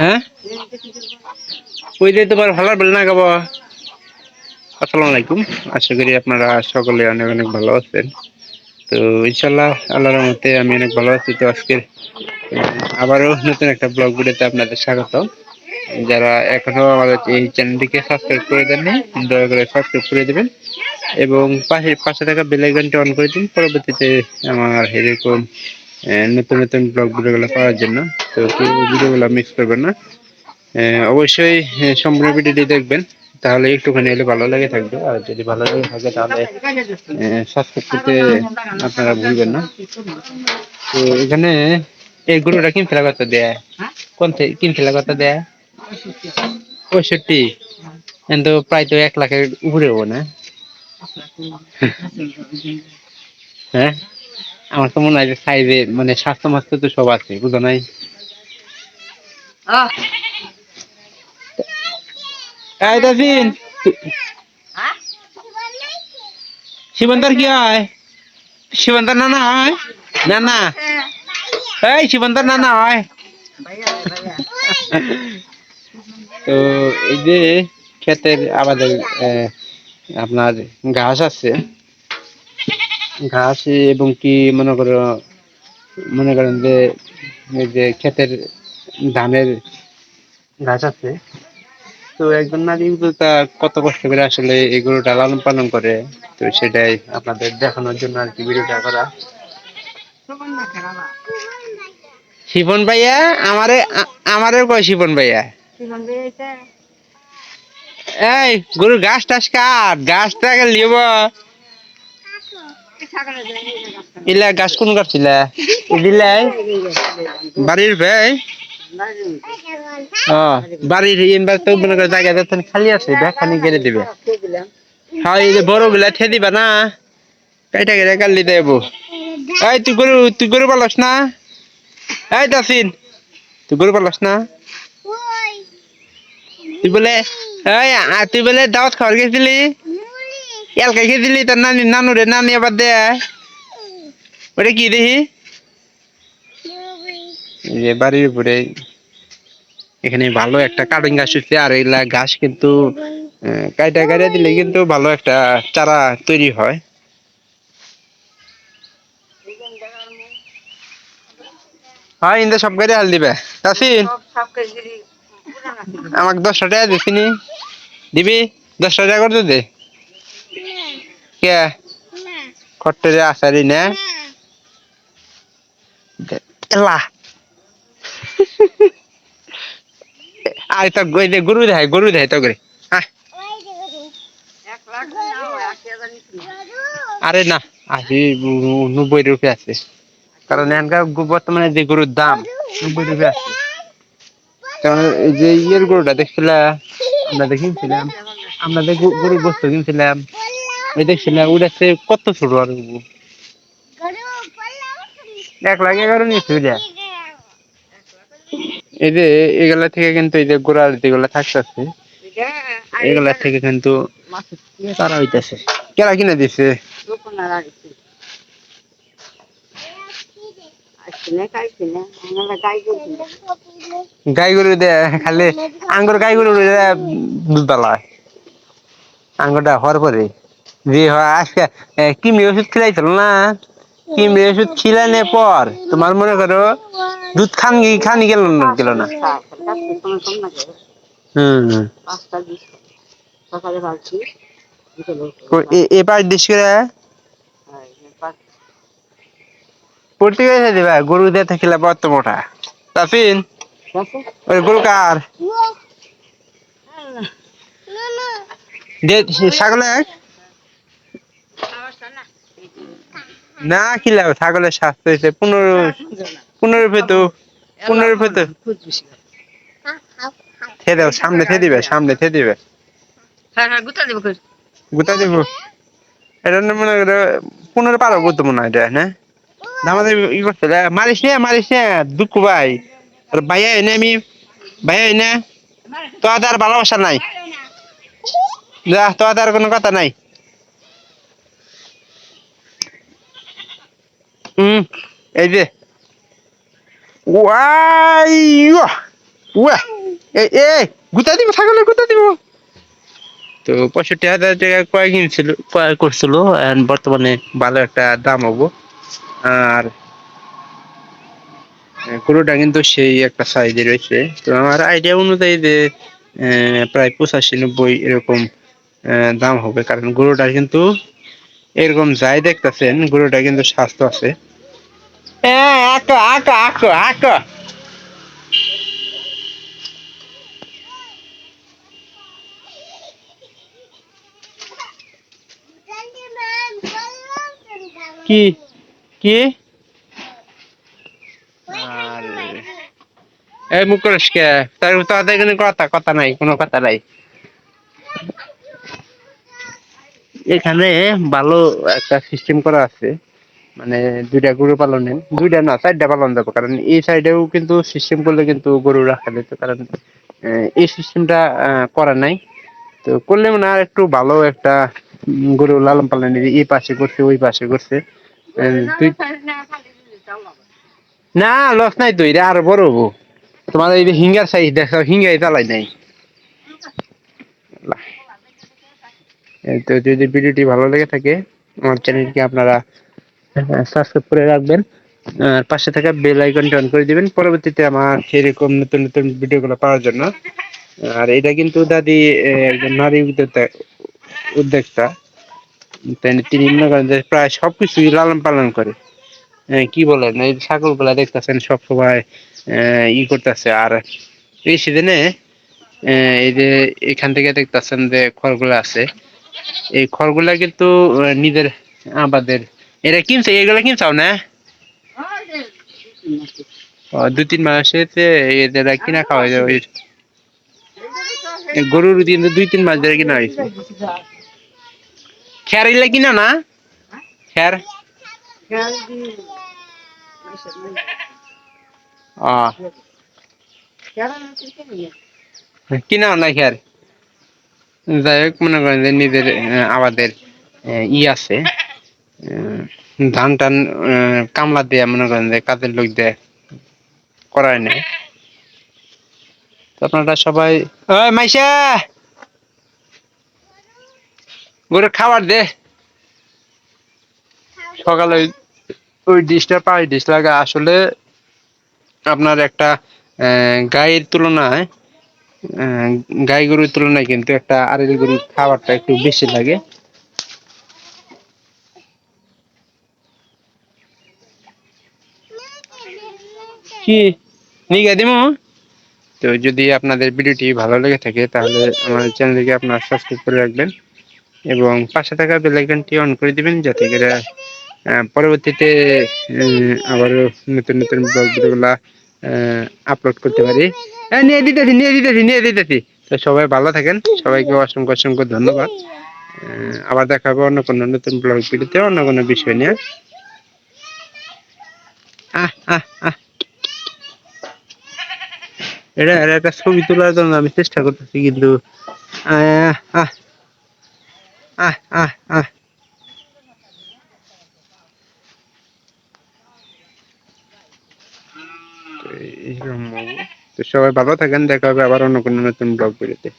হ্যাঁ? ওই তোমার ভালো না গাবো আসসালামু আলাইকুম। আশা করি আপনারা সকলে অনেক অনেক ভালো আছেন। তো ইনশাল্লাহ আল্লাহর রহমতে আমি অনেক ভালো আছি। তো আজকের আবারও নতুন একটা ব্লগ ভিডিওতে আপনাদের স্বাগত যারা এখনও আমাদের এই চ্যানেলটিকে সাবস্ক্রাইব করে দেননি, দয়া করে সাবস্ক্রাইব করে দেবেন। এবং পাশে পাশে থাকা বেল আইকনটি অন করে দিন। পরবর্তীতে আমার এরকম নতুন নতুন ব্লগ ভিডিওগুলো পাওয়ার জন্য। তো কেউ ভিডিওগুলো মিস করবেন না। অবশ্যই সম্পূর্ণ ভিডিওটি দেখবেন। তাহলে একটুখানি হলে ভালো লাগে থাকবে। আর যদি ভালো লাগে থাকে তাহলে সাবস্ক্রাইব করতে আপনারা ভুলবেন না। তো এখানে এই গরুটা কিন ফেলা কত দেয়? কোন থেকে কিন ফেলা কত দেয়? পঁয়ষট্টি। কিন্তু প্রায় তো এক লাখের উপরে হব না। হ্যাঁ? আমার তো মনে হয় যে সাইজে মানে স্বাস্থ্য মাস্ত তো সব আছে বুঝো নাই? এই দাসিন শিবন্তার কি হয়? শিবন্তার নানা হয়? না না এই শিবন্তার নানা হয়। তো এই যে ক্ষেতের আমাদের আহ, আপনার ঘাস আছে ঘাস এবং কি মনে করো মনে করেন যে যে ক্ষেতের ধানের ঘাস আছে তো একজন নারী উদ্যোক্তা কত কষ্ট করে আসলে এই গরুটা লালন পালন করে? তো সেটাই আপনাদের দেখানোর জন্য আর কি ভিডিওটা করা। শিবন ভাইয়া আমারে আমারে কয় শিবন ভাইয়া? এই গরু গাছ টাস কাট ঘাসটা আগে লিব ইলা ঘাস কোন দিলাই বাড়ির ভাই? ও বাড়ির ইনবার তো মনে করে জায়গা খালি আছে দিবে। হ্যাঁ এই যে বড়গুলা ঠে দিবা না? কাইটা কেটে কালি দেবো। এই তুই গরু তুই গরু পালস না? এই তাসিন তুই গরু পালস না? তুই বলে এই তুই বলে দাওয়াত খাওয়ার গেছিলি? এলকা গেছিলি তোর নানি নানি আবার দে। ওটা কি দেখি যে বাড়ির উপরে এখানে ভালো একটা কাটিং গাছ হচ্ছে আর গাছ কিন্তু কাইটা দিলে কিন্তু ভালো একটা চারা তৈরি হয়। হয়, ইন্দা সব গাড়ি হাল দিবে। তাসিন আমাকে দশটা টাকা দিছিনি। দিবি? দশটা টাকা করতে দে। কে? খট্টরে আসারি না? এলা। তো গরু দেয় গরু দেয় তো করে আরে না আশি নব্বই রুপি আছে। কারণ এখানকার বর্তমানে যে গরুর দাম নব্বই রুপি আছে। কারণ এই যে ইয়ের গরুটা দেখছিলাম আমরা দেখিয়েছিলাম আমরা গরুর বস্তু কিনছিলাম। দেখছিলাম ওটা সে কত ছোট আর এক লাখ এই যে, এগুলা থেকে কিন্তু এই যে গোড়ার থাকতেছে, এগুলা থেকে কিন্তু তারা হইতেছে। কেরা কিনে দিছে? গাই গরু দে, খালি আঙ্গুর গাই গরু দুধ পালায় আঙ্গুরটা হওয়ার পরে। যে হয় আজকে এ, কিমড়ি ওষুধ খিলাইছিল না? কিমড়ি ওষুধ খিলানোর পর তোমার মনে করো দুধ খান খানি গেল না গেল না? হম কো- এবার দেশ করে। পড়তে গেছে দিবা গরু দিয়ে থাকিলে বত মোটা। তাফিন ওই গরু কার? দে না খিলাও ছাগলের স্বাস্থ্য হয়েছে পনেরো পনেরো ফেতো পনেরো ফেতো থে দাও সামনে থে দিবে সামনে থে দিবে। হ্যাঁ হ্যাঁ গুতা দেবো এটা না মনে করো পনেরো পারো গুতো মনে হয় এটা হ্যাঁ আমাদের ই করছে মারিস নে মারিস নে দুঃখ ভাই। আর ভাইয়া এনে আমি ভাইয়া এনে তো আর ভালোবাসা নাই। যা তো আর কোনো কথা নাই। এই যে। পঁয়ষট্টি বর্তমানে ভালো একটা দাম হব। আর গরুটা কিন্তু সেই একটা সাইজে রয়েছে। তো আমার আইডিয়া অনুযায়ী যে প্রায় পঁচাশি, নব্বই এরকম দাম হবে। কারণ গরুটা কিন্তু এরকম যাই দেখতেছেন, গরুটা কিন্তু স্বাস্থ্য আছে। হ্যাঁ আঁকো আঁকো আঁকো আঁকো। কি? কি? এই মুখ করিস কে? তার তাদের এখানে কথা কথা নাই, কোনো কথা নাই। এখানে ভালো একটা সিস্টেম করা আছে। মানে দুইটা গরু পালনের দুইটা না চারটা পালন যাব কারণ এই সাইডেও কিন্তু সিস্টেম করলে কিন্তু গরু রাখা যেত কারণ এই সিস্টেমটা করা নাই। তো করলে মানে আর একটু ভালো একটা গরু লালন পালনের এই পাশে করছে ওই পাশে করছে। না লস নাই তো এটা আরও বড় হব। তোমার এই হিঙ্গার সাইজ দেখো হিঙ্গাই চালাই নাই। তো যদি ভিডিওটি ভালো লেগে থাকে আমার চ্যানেলকে আপনারা সাবস্ক্রাইব করে রাখবেন। আর পাশে থাকা বেল আইকনটি অন করে দিবেন। পরবর্তীতে আমার এরকম নতুন নতুন ভিডিওগুলো পাওয়ার জন্য। আর এটা কিন্তু দাদি একজন নারী উদ্যোক্তা উদ্যোক্তা। তিনি মনে করেন যে প্রায় সবকিছুই লালন পালন করে। কি বলেন? এই ছাগলগুলা দেখতেছেন সব আহ, ই করতেছে। আর এই সিজনে এই যে এখান থেকে দেখতেছেন যে খড়গুলো আছে। এই খড়গুলা কিন্তু নিজের আবাদের এটা কিনছে এগুলা কিনছাও না? দু তিন মাসেতে এদের কিনা খাওয়া ওই গরুর কিন্তু দুই তিন মাস ধরে কিনা হয়েছে। খেয়ার এগুলা কিনা না? খেয়ার কিনা না খেয়ার যাই হোক মনে করেন যে নিজের আহ, ই আছে। ধান টান কামলা দিয়ে, মনে করেন যে কাজের লোক দিয়ে, করায় নেই। আপনারা সবাই ওই মাইশা! গরু খাবার দে। সকালে ওই- ডিশটা পাই ডিশ লাগা, আসলে আপনার একটা গায়ের তুলনায় গাই গরুর তুলনায় কিন্তু একটা আরেক গরুর খাবারটা একটু বেশি লাগে। কি? নিয়ে দিমু। তো যদি আপনাদের ভিডিওটি ভালো লেগে থাকে তাহলে আমার চ্যানেলটিকে আপনারা সাবস্ক্রাইব করে রাখবেন এবং পাশে থাকা বেল আইকনটি অন করে দিবেন যাতে করে পরবর্তীতে উম, আবারও নতুন নতুন ব্লগ ভিডিওগুলা আপলোড করতে পারি। হ্যাঁ নিয়ে দিতেছি নিয়ে দিতেছি নিয়ে দিতেছি। তো সবাই ভালো থাকেন। সবাইকে অসংখ্য অসংখ্য ধন্যবাদ। আবার দেখা হবে অন্য কোনো নতুন ব্লগ ভিডিওতে অন্য কোনো বিষয় নিয়ে। আহ আহ আহ। এটা একটা ছবি তোলার জন্য আমি চেষ্টা করতেছি, কিন্তু তো সবাই ভালো থাকেন, দেখা হবে আবার অন্য কোনো নতুন ব্লগ ভিডিওতে।